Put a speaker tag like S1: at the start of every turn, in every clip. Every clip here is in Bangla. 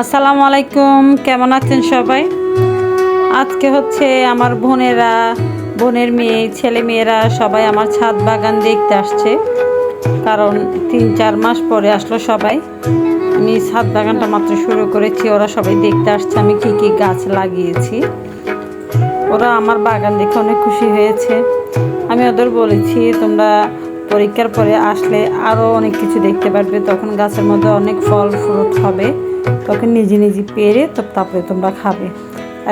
S1: আসসালামু আলাইকুম, কেমন আছেন সবাই? আজকে হচ্ছে আমার বোনেরা, বোনের মেয়ে, ছেলে মেয়েরা সবাই আমার ছাদ বাগান দেখতে আসছে। কারণ তিন চার মাস পরে আসলো সবাই। আমি ছাদ বাগানটা মাত্র শুরু করেছি, ওরা সবাই দেখতে আসছে আমি কী কী গাছ লাগিয়েছি। ওরা আমার বাগান দেখে অনেক খুশি হয়েছে। আমি ওদের বলেছি, তোমরা পরীক্ষার পরে আসলে আরও অনেক কিছু দেখতে পারবে। তখন গাছের মধ্যে অনেক ফল, ফ্রুট হবে। তখন নিজে নিজে পেরে তো তারপরে তোমরা খাবে।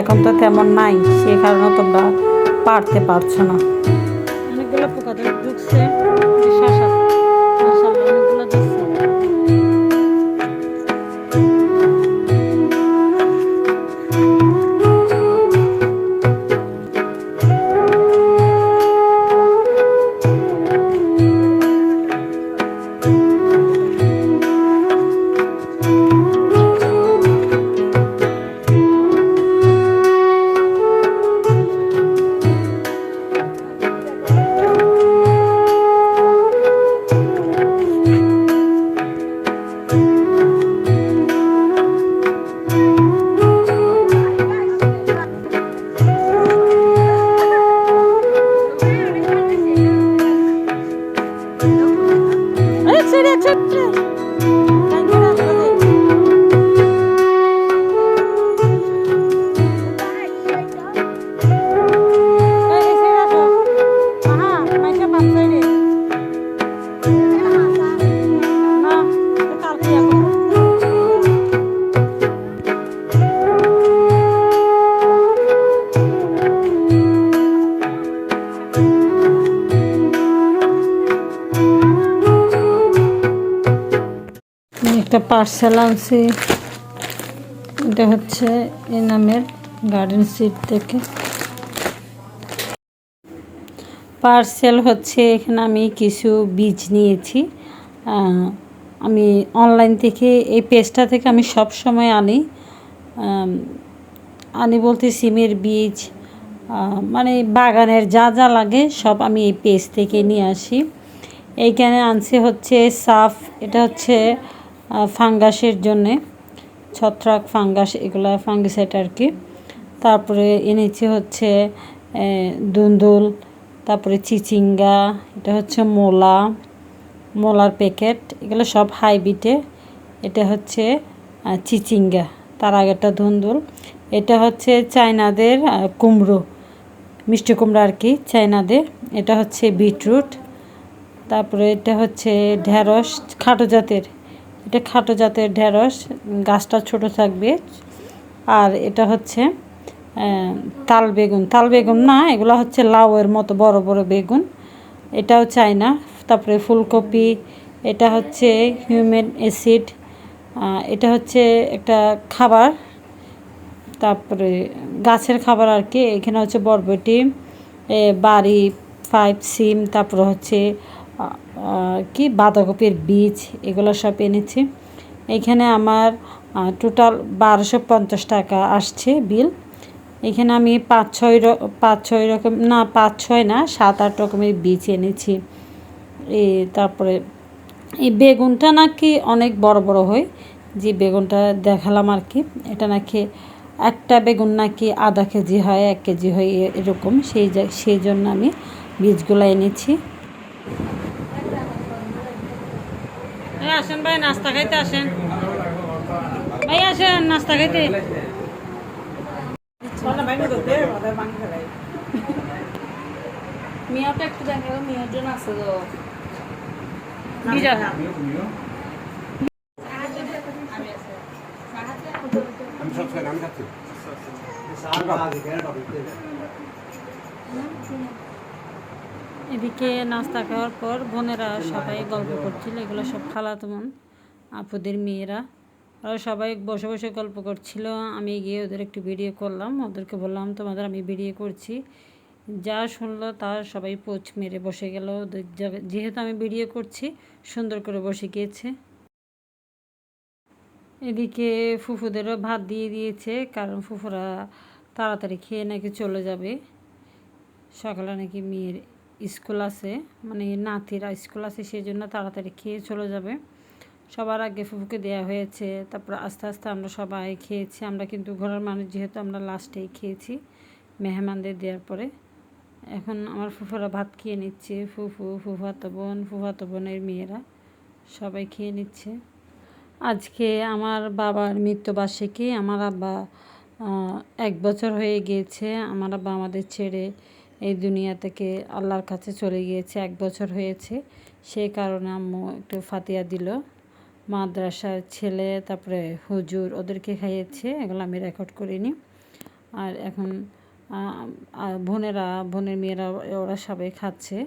S1: এখন তো তেমন নাই, সে কারণে তোমরা পারতে পারছ না। একটা পার্সেল আনছি। এটা হচ্ছে এ নামের গার্ডেন সিট থেকে। পার্সেল হচ্ছে এখানে আমি কিছু বীজ নিয়েছি। আমি অনলাইন থেকে এই পেজটা থেকে আমি সব সময় আনি। আনি বলতে সিমের বীজ মানে বাগানের যা যা লাগে সব আমি এই পেজ থেকে নিয়ে আসি। এইখানে আনছি হচ্ছে সাফ, এটা হচ্ছে ফাঙ্গাসের জন্যে, ছত্রাক ফাঙ্গাস, এগুলো ফাঙ্গিসাইড আর কি। তারপরে এনেছি হচ্ছে দুন্দুল, তারপরে চিচিঙ্গা, এটা হচ্ছে মোলা, মোলার প্যাকেট, এগুলো সব হাইব্রিডে। এটা হচ্ছে চিচিঙ্গা, তার আগেরটা ধুন্দুল এটা হচ্ছে চায়নাদের কুমড়ো, মিষ্টি কুমড়ো আর কি, চায়নাদের। এটা হচ্ছে বিটরুট। তারপরে এটা হচ্ছে ঢেঁড়স, খাটো জাতের। এটা খাটো জাতের ঢেঁড়স, গাছটা ছোট থাকবে। আর এটা হচ্ছে তাল বেগুন। তাল বেগুন না, এগুলো হচ্ছে লাউয়ের মতো বড় বড় বেগুন। এটাও চাই না তারপরে ফুলকপি, এটা হচ্ছে হিউম্যান অ্যাসিড। এটা হচ্ছে একটা খাবার। তারপরে গাছের খাবার আর কি। এখানে হচ্ছে বরবটি বাড়ি ফাইভ সিম, তারপরে হচ্ছে কি বাঁধাকপির বীজ এগুলো সব এনেছি। এখানে আমার টোটাল বারোশো পঞ্চাশ টাকা আসছে বিল এখানে আমি পাঁচ ছয় পাঁচ ছয় রকম, না, পাঁচ ছয় না, সাত আট রকমের বীজ এনেছি। এ, তারপরে এই বেগুনটা নাকি অনেক বড় বড় হয়, যে বেগুনটা দেখালাম আর কি। এটা নাকি একটা বেগুন নাকি আধা কেজি হয়, এক কেজি হয় এরকম। সেই সেই জন্য আমি বীজগুলো এনেছি। আসেন ভাই নাস্তা খাইতে আসেন। ভাই আসেন নাস্তা খাইতে।
S2: মিয়াটা একটু দেখো মিয়ার জন্য আছে তো।
S3: আমি সব আমি খাচ্ছি।
S1: এদিকে নাস্তা খাওয়ার পর বোনেরা সবাই গল্প করছিল, এগুলো সব খালাতো বোন, আপুদের মেয়েরা। ওরা সবাই বসে বসে গল্প করছিল, আমি গিয়ে ওদের একটু ভিডিও করলাম, ওদেরকে বললাম, তোমাদের আমি ভিডিও করছি। যা শুনলো তা সবাই পোচ মেরে বসে গেল, ওদের যেহেতু আমি ভিডিও করছি, সুন্দর করে বসে গিয়েছে। এদিকে ফুফুদেরও ভাত দিয়ে দিয়েছে, কারণ ফুফুরা তাড়াতাড়ি খেয়ে নাকি চলে যাবে। সকালে নাকি মেয়ের স্কুল আছে মানে নাতিরা স্কুল আছে সেই জন্য তাড়াতাড়ি খেয়ে চলে যাবে। সবার আগে ফুফুকে দেওয়া হয়েছে, তারপর আস্তে আস্তে আমরা সবাই খেয়েছি। আমরা কিন্তু ঘরের মানুষ, যেহেতু আমরা লাস্টেই খেয়েছি মেহমানদের দেওয়ার পরে। এখন আমার ফুফুরা ভাত খেয়ে নিচ্ছে, ফুফু, ফুফাতো বোন, ফুফাতো বোনের মেয়েরা সবাই খেয়ে নিচ্ছে। আজকে আমার বাবার মৃত্যুবার্ষিকী, আমার আব্বা এক বছর হয়ে গিয়েছে। আমার আব্বা আমাদের ছেড়ে এই দুনিয়া থেকে আল্লাহর কাছে চলে গিয়েছে, এক বছর হয়েছে। সেই কারণে আম্মু একটু ফাতিয়া দিল। মাদ্রাসার ছেলে, তারপরে হুজুর ওদেরকে খাইয়েছে, এগুলো আমি রেকর্ড করিনি। আর এখন বোনেরা, বোনের মেয়েরা, ওরা সবাই খাচ্ছে।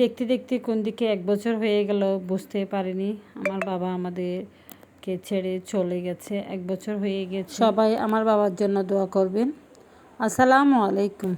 S1: দেখতে দেখতে কোন দিকে এক বছর হয়ে গেল বুঝতে পারিনি। আমার বাবা আমাদেরকে ছেড়ে চলে গেছে, এক বছর হয়ে গেছে। সবাই আমার বাবার জন্য দোয়া করবেন। আসসালামু আলাইকুম।